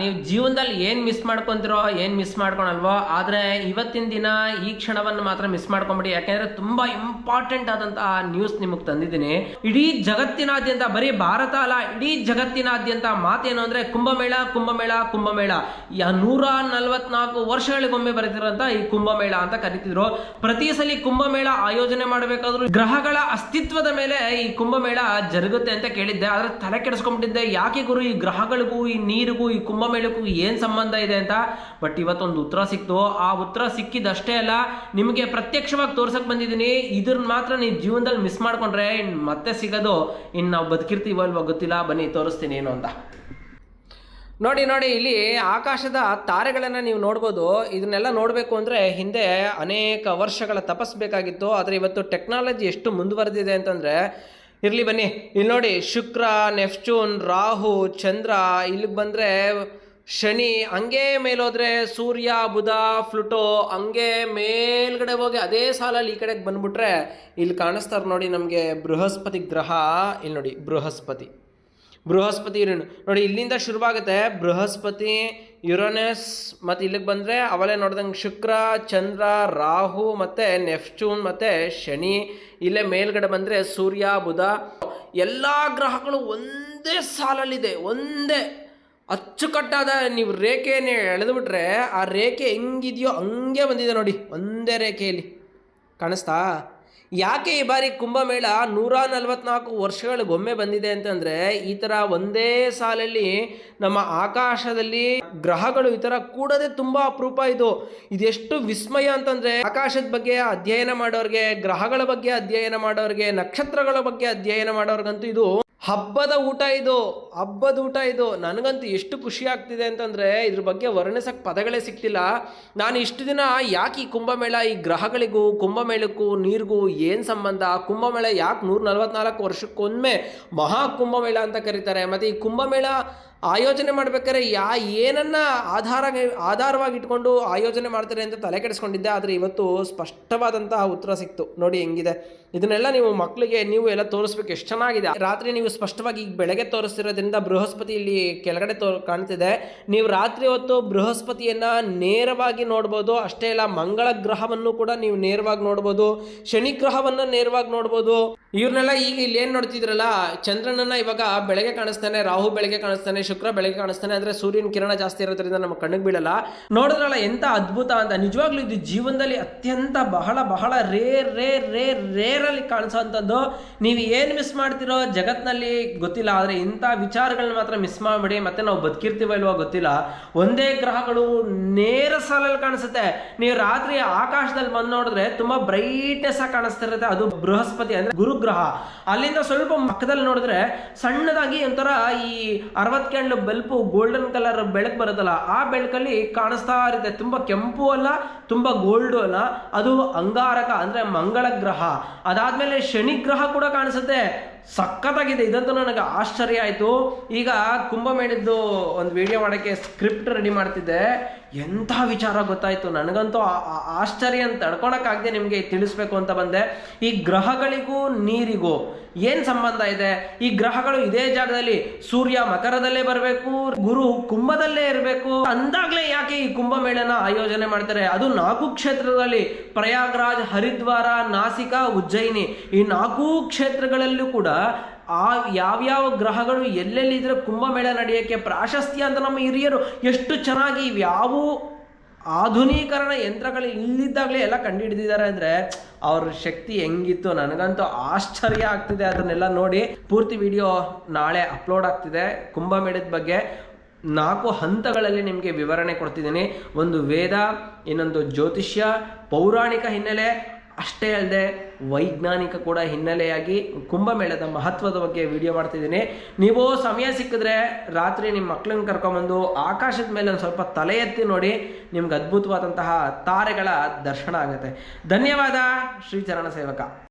ನೀವು ಜೀವನದಲ್ಲಿ ಏನು ಮಿಸ್ ಮಾಡ್ಕೊಂತಿರೋ, ಏನು ಮಿಸ್ ಮಾಡ್ಕೊಳಲ್ವೋ, ಆದರೆ ಇವತ್ತಿನ ದಿನ ಈ ಕ್ಷಣವನ್ನು ಮಾತ್ರ ಮಿಸ್ ಮಾಡ್ಕೊಂಬಿಡಿ. ಯಾಕೆಂದ್ರೆ ತುಂಬಾ ಇಂಪಾರ್ಟೆಂಟ್ ಆದಂತಹ ನ್ಯೂಸ್ ನಿಮಗೆ ತಂದಿದ್ದೀನಿ. ಇಡೀ ಜಗತ್ತಿನಾದ್ಯಂತ, ಬರೀ ಭಾರತ ಅಲ್ಲ, ಇಡೀ ಜಗತ್ತಿನಾದ್ಯಂತ ಮಾತೇನು ಅಂದ್ರೆ ಕುಂಭಮೇಳ ಕುಂಭಮೇಳ ಕುಂಭಮೇಳ. ನೂರ ನಲವತ್ನಾಲ್ಕು ವರ್ಷಗಳಿಗೊಮ್ಮೆ ಬರೆದಿರುವಂತಹ ಈ ಕುಂಭಮೇಳ ಅಂತ ಕರಿತಿದ್ರು. ಪ್ರತಿ ಸಲ ಕುಂಭಮೇಳ ಆಯೋಜನೆ ಮಾಡಬೇಕಾದ್ರೂ ಗ್ರಹಗಳ ಅಸ್ತಿತ್ವದ ಮೇಲೆ ಈ ಕುಂಭಮೇಳ ಜರುಗುತ್ತೆ ಅಂತ ಕೇಳಿದ್ದೆ. ಆದ್ರೆ ತಲೆ ಕೆಡಿಸ್ಕೊಂಡ್ಬಿಟ್ಟಿದ್ದೆ ಯಾಕೆ ಗುರು, ಈ ಗ್ರಹಗಳಿಗೂ, ಈ ನೀರಿಗೂ, ಈ ಕುಂಭಮೇಳಕ್ಕೂ ಏನು ಸಂಬಂಧ ಇದೆ ಅಂತ? ಬಟ್ ಇವತ್ತೊಂದು ಉತ್ತರ ಸಿಕ್ತು. ಆ ಉತ್ತರ ಸಿಕ್ಕಿದಷ್ಟೇ ಅಲ್ಲ, ನಿಮಗೆ ಪ್ರತ್ಯಕ್ಷವಾಗಿ ತೋರ್ಸಕ್ಕೆ ಬಂದಿದ್ದೀನಿ. ಇದ್ರನ್ನ ಮಾತ್ರ ನೀವು ಜೀವನದಲ್ಲಿ ಮಿಸ್ ಮಾಡ್ಕೊಂಡ್ರೆ ಇನ್ನು ಮತ್ತೆ ಸಿಗೋದು. ಇನ್ನು ನಾವು ಬದುಕಿರ್ತೀವಲ್ವ ಗೊತ್ತಿಲ್ಲ. ಬನ್ನಿ, ತೋರಿಸ್ತೀನಿ ಏನು ಅಂತ. ನೋಡಿ ನೋಡಿ, ಇಲ್ಲಿ ಆಕಾಶದ ತಾರೆಗಳನ್ನು ನೀವು ನೋಡ್ಬೋದು. ಇದನ್ನೆಲ್ಲ ನೋಡಬೇಕು ಅಂದರೆ ಹಿಂದೆ ಅನೇಕ ವರ್ಷಗಳ ತಪಸ್ಬೇಕಾಗಿತ್ತು ಆದರೆ ಇವತ್ತು ಟೆಕ್ನಾಲಜಿ ಎಷ್ಟು ಮುಂದುವರೆದಿದೆ ಅಂತಂದರೆ ಇರಲಿ ಬನ್ನಿ. ಇಲ್ಲಿ ನೋಡಿ, ಶುಕ್ರ ನೆಫ್ಚೂನ್ ರಾಹು, ಚಂದ್ರ, ಇಲ್ಲಿಗೆ ಬಂದರೆ ಶನಿ ಹಂಗೆ ಮೇಲೋದ್ರೆ ಸೂರ್ಯ, ಬುಧ ಫ್ಲುಟೋ ಹಂಗೆ ಮೇಲ್ಗಡೆ ಹೋಗಿ ಅದೇ ಸಾಲಲ್ಲಿ ಈ ಕಡೆಗೆ ಬಂದ್ಬಿಟ್ರೆ ಇಲ್ಲಿ ಕಾಣಿಸ್ತಾರೆ ನೋಡಿ ನಮಗೆ ಬೃಹಸ್ಪತಿ ಗ್ರಹ. ಇಲ್ಲಿ ನೋಡಿ, ಬೃಹಸ್ಪತಿ. ಬೃಹಸ್ಪತಿ ನೋಡಿ, ಇಲ್ಲಿಂದ ಶುರುವಾಗುತ್ತೆ. ಬೃಹಸ್ಪತಿ ಯುರೋನಸ್ ಮತ್ತು ಇಲ್ಲಿಗೆ ಬಂದರೆ ಅವಲೇ ನೋಡ್ದಂಗೆ ಶುಕ್ರ, ಚಂದ್ರ, ರಾಹು ಮತ್ತು ನೆಫ್ಚೂನ್ ಮತ್ತು ಶನಿ. ಇಲ್ಲೇ ಮೇಲ್ಗಡೆ ಬಂದರೆ ಸೂರ್ಯ, ಬುಧ. ಎಲ್ಲ ಗ್ರಹಗಳು ಒಂದೇ ಸಾಲಲ್ಲಿದೆ, ಒಂದೇ. ಅಚ್ಚುಕಟ್ಟಾದ ನೀವು ರೇಖೆಯನ್ನು ಎಳೆದುಬಿಟ್ರೆ ಆ ರೇಖೆ ಹೆಂಗಿದೆಯೋ ಹಂಗೆ ಬಂದಿದೆ ನೋಡಿ, ಒಂದೇ ರೇಖೆಯಲ್ಲಿ. ಕಾಣಿಸ್ತಾ? ಯಾಕೆ ಈ ಬಾರಿ ಕುಂಭಮೇಳ ನೂರ ನಲವತ್ನಾಲ್ಕು ವರ್ಷಗಳಿಗೊಮ್ಮೆ ಬಂದಿದೆ ಅಂತಂದರೆ ಈ ಥರ ಒಂದೇ ಸಾಲಲ್ಲಿ ನಮ್ಮ ಆಕಾಶದಲ್ಲಿ ಗ್ರಹಗಳು ಈ ಥರ ಕೂಡದೆ ತುಂಬ ಅಪರೂಪ ಇದು. ಇದೆಷ್ಟು ವಿಸ್ಮಯ ಅಂತಂದರೆ ಆಕಾಶದ ಬಗ್ಗೆ ಅಧ್ಯಯನ ಮಾಡೋರಿಗೆ, ಗ್ರಹಗಳ ಬಗ್ಗೆ ಅಧ್ಯಯನ ಮಾಡೋರಿಗೆ, ನಕ್ಷತ್ರಗಳ ಬಗ್ಗೆ ಅಧ್ಯಯನ ಮಾಡೋರ್ಗಂತೂ ಇದು ಹಬ್ಬದ ಊಟ ಇದು, ಹಬ್ಬದ ಊಟ ಇದು. ನನಗಂತೂ ಎಷ್ಟು ಖುಷಿ ಆಗ್ತಿದೆ ಅಂತಂದರೆ ಇದ್ರ ಬಗ್ಗೆ ವರ್ಣಿಸಕ್ಕೆ ಪದಗಳೇ ಸಿಕ್ತಿಲ್ಲ. ನಾನು ಇಷ್ಟು ದಿನ ಯಾಕೆ ಈ ಕುಂಭಮೇಳ, ಈ ಗ್ರಹಗಳಿಗೂ, ಕುಂಭಮೇಳಕ್ಕೂ, ನೀರಿಗೂ ಏನು ಸಂಬಂಧ? ಕುಂಭಮೇಳ ಯಾಕೆ ನೂರ ನಲ್ವತ್ನಾಲ್ಕು ವರ್ಷಕ್ಕೊಮ್ಮೆ ಮಹಾ ಕುಂಭಮೇಳ ಅಂತ ಕರೀತಾರೆ? ಮತ್ತು ಈ ಕುಂಭಮೇಳ ಆಯೋಜನೆ ಮಾಡ್ಬೇಕಾದ್ರೆ ಯಾ ಏನನ್ನ ಆಧಾರ ಆಧಾರವಾಗಿ ಇಟ್ಕೊಂಡು ಆಯೋಜನೆ ಮಾಡ್ತಾರೆ ಅಂತ ತಲೆ ಕೆಡಿಸ್ಕೊಂಡಿದ್ದೆ, ಆದರೆ ಇವತ್ತು ಸ್ಪಷ್ಟವಾದಂತಹ ಉತ್ತರ ಸಿಕ್ತು. ನೋಡಿ ಹೆಂಗಿದೆ. ಇದನ್ನೆಲ್ಲ ನೀವು ಮಕ್ಕಳಿಗೆ ನೀವು ಎಲ್ಲ ತೋರಿಸ್ಬೇಕು, ಎಷ್ಟು ಚೆನ್ನಾಗಿದೆ. ರಾತ್ರಿ ನೀವು ಸ್ಪಷ್ಟವಾಗಿ ಈಗ ಬೆಳಗ್ಗೆ ತೋರಿಸ್ತಿರೋದ್ರಿಂದ ಬೃಹಸ್ಪತಿ ಇಲ್ಲಿ ಕೆಳಗಡೆ ತೋ, ಕಾಣ್ತಿದೆ. ನೀವು ರಾತ್ರಿ ಹೊತ್ತು ಬೃಹಸ್ಪತಿಯನ್ನ ನೇರವಾಗಿ ನೋಡ್ಬೋದು, ಅಷ್ಟೇ ಅಲ್ಲ ಮಂಗಳ ಗ್ರಹವನ್ನು ಕೂಡ ನೀವು ನೇರವಾಗಿ ನೋಡ್ಬೋದು ಶನಿ ಗ್ರಹವನ್ನು ನೇರವಾಗಿ ನೋಡ್ಬೋದು. ಇವ್ರನ್ನೆಲ್ಲ ಈಗ ಇಲ್ಲಿ ಏನು ನೋಡ್ತಿದ್ರಲ್ಲ? ಚಂದ್ರನನ್ನ ಇವಾಗ ಬೆಳಗ್ಗೆ ಕಾಣಿಸ್ತಾನೆ, ರಾಹು ಬೆಳಗ್ಗೆ ಕಾಣಿಸ್ತಾನೆ, ಶುಕ್ರ ಬೆಳಗ್ಗೆ ಕಾಣಿಸ್ತಾನೆ, ಅಂದ್ರೆ ಸೂರ್ಯನ ಕಿರಣ ಜಾಸ್ತಿ ಇರೋದ್ರಿಂದ ನಮ್ಮ ಕಣ್ಣಿಗೆ ಬೀಳಲ್ಲ. ನೋಡಿದ್ರಲ್ಲ ಎಂತ ಅದ್ಭುತ ಅಂತ. ನಿಜವಾಗ್ಲೂ ಇದು ಜೀವನದಲ್ಲಿ ಅತ್ಯಂತ ಬಹಳ ಬಹಳ ರೇರ್ ರೇರ್ ರೇರ್ ರೇರಲ್ಲಿ ಕಾಣಿಸೋಂಥದ್ದು. ನೀವು ಏನು ಮಿಸ್ ಮಾಡ್ತಿರೋ ಜಗತ್ನಲ್ಲಿ ಗೊತ್ತಿಲ್ಲ. ಆದರೆ ಇಂಥ ವಿಚಾರಗಳನ್ನ ಮಾತ್ರ ಮಿಸ್ ಮಾಡಬೇಡಿ. ಮತ್ತೆ ನಾವು ಬದುಕಿರ್ತೀವ ಇಲ್ವೋ ಗೊತ್ತಿಲ್ಲ. ಒಂದೇ ಗ್ರಹಗಳು ನೇರ ಸಾಲಲ್ಲಿ ಕಾಣಿಸುತ್ತೆ. ನೀವು ರಾತ್ರಿ ಆಕಾಶದಲ್ಲಿ ಬಂದು ನೋಡಿದ್ರೆ ತುಂಬಾ ಬ್ರೈಟ್ನೆಸ್ ಕಾಣಿಸ್ತಿರುತ್ತೆ. ಅದು ಬೃಹಸ್ಪತಿ ಅಂದ್ರೆ ಗುರುಗ್ರಹ ಅಲ್ಲಿಂದ ಸ್ವಲ್ಪ ಪಕ್ಕದಲ್ಲಿ ನೋಡಿದ್ರೆ ಸಣ್ಣದಾಗಿ ಒಂಥರ ಈ ಅರವತ್ ಕ್ಯಾಂಡ್ಲ್ ಬಲ್ಪು ಗೋಲ್ಡನ್ ಕಲರ್ ಬೆಳಕು ಬರುತ್ತಲ್ಲ, ಆ ಬೆಳಕಲ್ಲಿ ಕಾಣಿಸ್ತಾ ಇರುತ್ತೆ. ತುಂಬಾ ಕೆಂಪು ಅಲ್ಲ, ತುಂಬಾ ಗೋಲ್ಡು ಅಲ್ಲ. ಅದು ಅಂಗಾರಕ ಅಂದ್ರೆ ಮಂಗಳ ಗ್ರಹ ಅದಾದ್ಮೇಲೆ ಶನಿ ಗ್ರಹ ಕೂಡ ಕಾಣಿಸುತ್ತೆ. ಸಖತ್ತಾಗಿದೆ. ಇದಂತೂ ನನಗೆ ಆಶ್ಚರ್ಯ ಆಯಿತು. ಈಗ ಕುಂಭಮೇಳದ್ದು ಒಂದು ವಿಡಿಯೋ ಮಾಡೋಕ್ಕೆ ಸ್ಕ್ರಿಪ್ಟ್ ರೆಡಿ ಮಾಡ್ತಿದ್ದೆ. ಎಂಥ ವಿಚಾರ ಗೊತ್ತಾಯಿತು? ನನಗಂತೂ ಆಶ್ಚರ್ಯ ಅಂತ ತಡ್ಕೊಳಕ್ಕಾಗದೆ ನಿಮಗೆ ತಿಳಿಸ್ಬೇಕು ಅಂತ ಬಂದೆ. ಈ ಗ್ರಹಗಳಿಗೂ ನೀರಿಗೂ ಏನು ಸಂಬಂಧ ಇದೆ? ಈ ಗ್ರಹಗಳು ಇದೇ ಜಾಗದಲ್ಲಿ ಸೂರ್ಯ ಮಕರದಲ್ಲೇ ಬರಬೇಕು, ಗುರು ಕುಂಭದಲ್ಲೇ ಇರಬೇಕು. ಅಂದಾಗಲೇ ಯಾಕೆ ಈ ಕುಂಭಮೇಳನ ಆಯೋಜನೆ ಮಾಡ್ತಾರೆ? ಅದು ನಾಲ್ಕು ಕ್ಷೇತ್ರದಲ್ಲಿ ಪ್ರಯಾಗ್ರಾಜ್, ಹರಿದ್ವಾರ, ನಾಸಿಕ, ಉಜ್ಜಯಿನಿ ಈ ನಾಲ್ಕು ಕ್ಷೇತ್ರಗಳಲ್ಲೂ ಕೂಡ ಆ ಯಾವ್ಯಾವ ಗ್ರಹಗಳು ಎಲ್ಲೆಲ್ಲಿ ಇದ್ರೆ ಕುಂಭಮೇಳ ನಡೆಯೋಕ್ಕೆ ಪ್ರಾಶಸ್ತ್ಯ ಅಂತ ನಮ್ಮ ಹಿರಿಯರು ಎಷ್ಟು ಚೆನ್ನಾಗಿ ಇವ್ಯಾವು ಆಧುನೀಕರಣ ಯಂತ್ರಗಳು ಇಲ್ಲಿದ್ದಾಗಲೇ ಎಲ್ಲ ಕಂಡುಹಿಡಿದಿದ್ದಾರೆ ಅಂದರೆ ಅವ್ರ ಶಕ್ತಿ ಹೆಂಗಿತ್ತು ನನಗಂತೂ ಆಶ್ಚರ್ಯ ಆಗ್ತಿದೆ. ಅದನ್ನೆಲ್ಲ ನೋಡಿ ಪೂರ್ತಿ ವಿಡಿಯೋ ನಾಳೆ ಅಪ್ಲೋಡ್ ಆಗ್ತಿದೆ. ಕುಂಭಮೇಳದ ಬಗ್ಗೆ ನಾಲ್ಕು ಹಂತಗಳಲ್ಲಿ ನಿಮಗೆ ವಿವರಣೆ ಕೊಡ್ತಿದ್ದೀನಿ. ಒಂದು ವೇದ, ಇನ್ನೊಂದು ಜ್ಯೋತಿಷ್ಯ, ಪೌರಾಣಿಕ ಹಿನ್ನೆಲೆ ಅಷ್ಟೇ ಅಲ್ಲದೆ ವೈಜ್ಞಾನಿಕ ಕೂಡ ಹಿನ್ನೆಲೆಯಾಗಿ ಕುಂಭಮೇಳದ ಮಹತ್ವದ ಬಗ್ಗೆ ವಿಡಿಯೋ ಮಾಡ್ತಿದ್ದೀನಿ. ನೀವು ಸಮಯ ಸಿಕ್ಕಿದ್ರೆ ರಾತ್ರಿ ನಿಮ್ಮ ಮಕ್ಕಳನ್ನ ಕರ್ಕೊಂಬಂದು ಆಕಾಶದ ಮೇಲೆ ಒಂದು ಸ್ವಲ್ಪ ತಲೆ ಎತ್ತಿ ನೋಡಿ ನಿಮ್ಗೆ ಅದ್ಭುತವಾದಂತಹ ತಾರೆಗಳ ದರ್ಶನ ಆಗುತ್ತೆ. ಧನ್ಯವಾದ, ಶ್ರೀಚರಣ ಸೇವಕ.